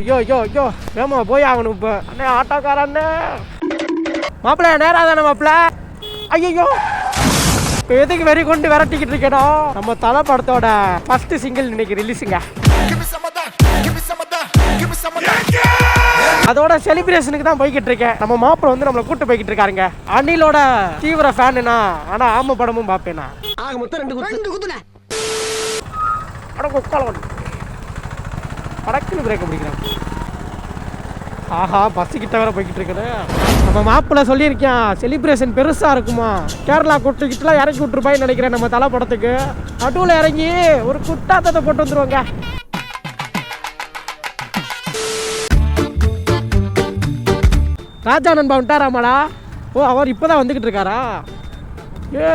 ஐயோ ஐயோ ஐயோ ஏமா போய் ஆகணும் இப்போ. அண்ணே ஆட்டோக்கார அண்ணே மாப்பிள்ள நேரா தானே மாப்பிள்ள? ஐயோ இப்போ எதுக்கு வெறி கொண்டு விரட்டிக்கிட்டு இருக்கேனோ நம்ம தலை படத்தோட ஃபர்ஸ்ட் சிங்கிள் இன்னைக்கு ரிலீஸுங்க. அதோட செலிப்ரேஷனுக்கு தான் போய்கிட்டு இருக்கேன். நம்ம மாப்பிள்ள வந்து நம்மளை கூட்டு போய்கிட்டு இருக்காருங்க. அணிலோட தீவிர ஃபேனுனா ஆனா ஆம படமும் பார்ப்பேனா ஆக மொத்தம் ரெண்டு குத்து. ரெண்டு குத்துனே அட கொக்கால படக்குன்னு பிரேக்கை பிடிக்கிறேன். ஆஹா பஸ்ஸு கிட்ட வேற போய்கிட்டு இருக்குது. நம்ம மாப்பிள்ள சொல்லியிருக்கேன் செலிப்ரேஷன் பெருசாக இருக்குமா? கேரளா கூட்டுக்கிட்டலாம் இறக்கி விட்டுருப்பான்னு நினைக்கிறேன் நம்ம தலை படத்துக்கு. நடுவில் இறங்கி ஒரு குட்டாத்தத்தை போட்டு வந்துருவாங்க. ராஜா நண்பா விட்டாராமாடா ஓ அவர் இப்போ தான் வந்துக்கிட்டு இருக்காரா? ஏ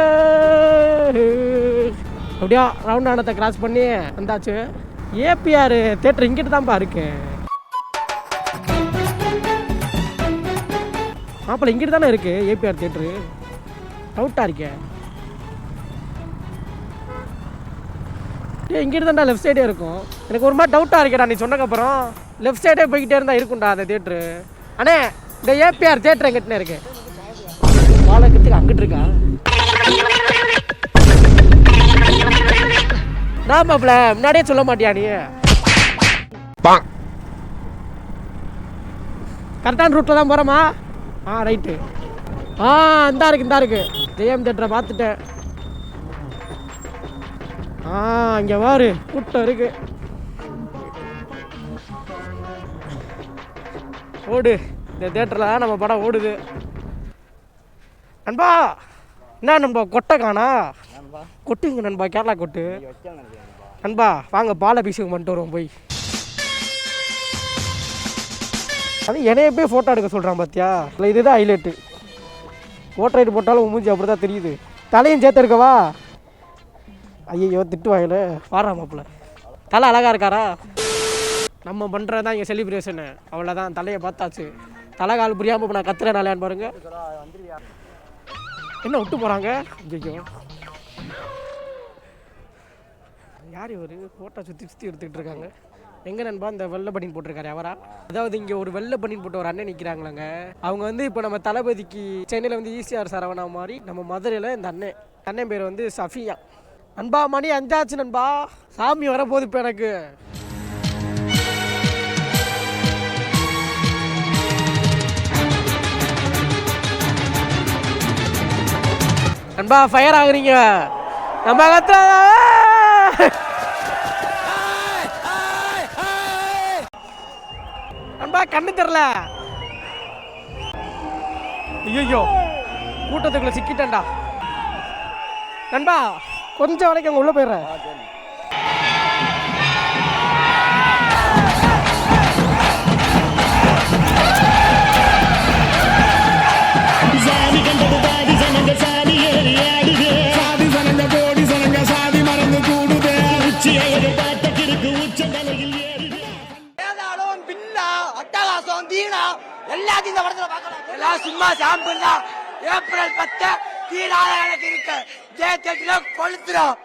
அப்படியா ரவுண்ட் ஆனத்தை கிராஸ் பண்ணி வந்தாச்சு. ஏபிஆர் தேட்டர் இங்கிட்டு தான்ப்பா இருக்கு. மாப்பிள்ள இங்கிட்டு தானே இருக்கு ஏபிஆர் தேட்டரு டவுட்டாக இருக்கே. ஏ இங்கிட்டு தான்டா லெஃப்ட் சைடே இருக்கும். எனக்கு ஒரு மாதிரி டவுட்டாக இருக்கேடா நீ சொன்னக்கப்புறம் லெஃப்ட் சைடே போய்கிட்டே இருந்தால் இருக்கும்டா அந்த தேட்ரு அண்ணே இந்த ஏபிஆர் தேட்டர் எங்கிட்டே இருக்கு. பாலகத்துக்கு அங்கிட்டு இருக்கா? நான் மாப்பிள முன்னாடியே சொல்ல மாட்டியா நீ? கரெக்டான ரூட்டில் தான் போகிறோமா ஆ ரைட்டு ஆ இந்தா இருக்கு இந்தா இருக்கு. ஜெயம் தேட்டரை பார்த்துட்டேன். ஆ இங்கே பாரு கூட்டம் இருக்கு. ஓடு. இந்த தேட்டரில் தான் நம்ம படம் ஓடுது. நண்பா! என்ன நண்பா கொட்டை காணா? கொட்டுங்க நண்பா கேரளா கொட்டு. நண்பா. வாங்க பால் அபிஷேகம் பண்ணிட்டு வருவோம் போய். அது என்னைய போய் ஃபோட்டோ எடுக்க சொல்கிறான் பார்த்தியா இல்லை இதுதான் ஹைலைட்டு ஓட்டர் ரைடு போட்டாலும் மூஞ்சி அப்படி தான் தெரியுது. தலையும் சேர்த்து இருக்கவா? ஐயோ திட்டு வாயில. வாரா மாப்பிள்ள. தலை அழகா இருக்காரா? நம்ம பண்ணுறது தான் இங்கே செலிப்ரேஷனு அவ்வளோதான் தலையை பார்த்தாச்சு. தலை கால் புரியாமல் இப்போ நான் கத்துறேன் நாளையான்னு பாருங்க. என்ன விட்டு போகிறாங்க ஐயோ யார் இவர்? ஃபோட்டோ சுற்றி சுற்றி எடுத்துக்கிட்டு இருக்காங்க. எங்கே நண்பா இந்த வெள்ளை பனின் போட்டிருக்காரு அவரா? அதாவது இங்கே ஒரு வெள்ளை பனின் போட்ட ஒரு அண்ணன் நிற்கிறாங்களாங்க அவங்க வந்து இப்போ நம்ம தளபதிக்கு சென்னையில் வந்து ஈசிஆர் சரவணா மாதிரி நம்ம மதுரையில் இந்த அண்ணன். அண்ணன் பேர் வந்து சஃபியா. நண்பா மணி அஞ்சாச்சு நண்பா. சாமி வரப்போகுது இப்போ எனக்கு. நண்பா ஃபயர் ஆகுறீங்க. நம்ம கத்துல நண்பா கண்ணு தெரில ஐயோ கூட்டத்துக்குள்ள சிக்கிட்டேன்டா. நண்பா கொஞ்சம் வரைக்கும் அங்கே உள்ள போயிடுறேன். அட்டகாசம் தீனா எல்லாத்தையும் இந்த படத்துல பார்க்கலாம். எல்லாம் சும்மா சாம்பிள் தான். ஏப்ரல் பத்து தீனால எனக்கு இருக்கு. ஜே கொளுத்துறோம்.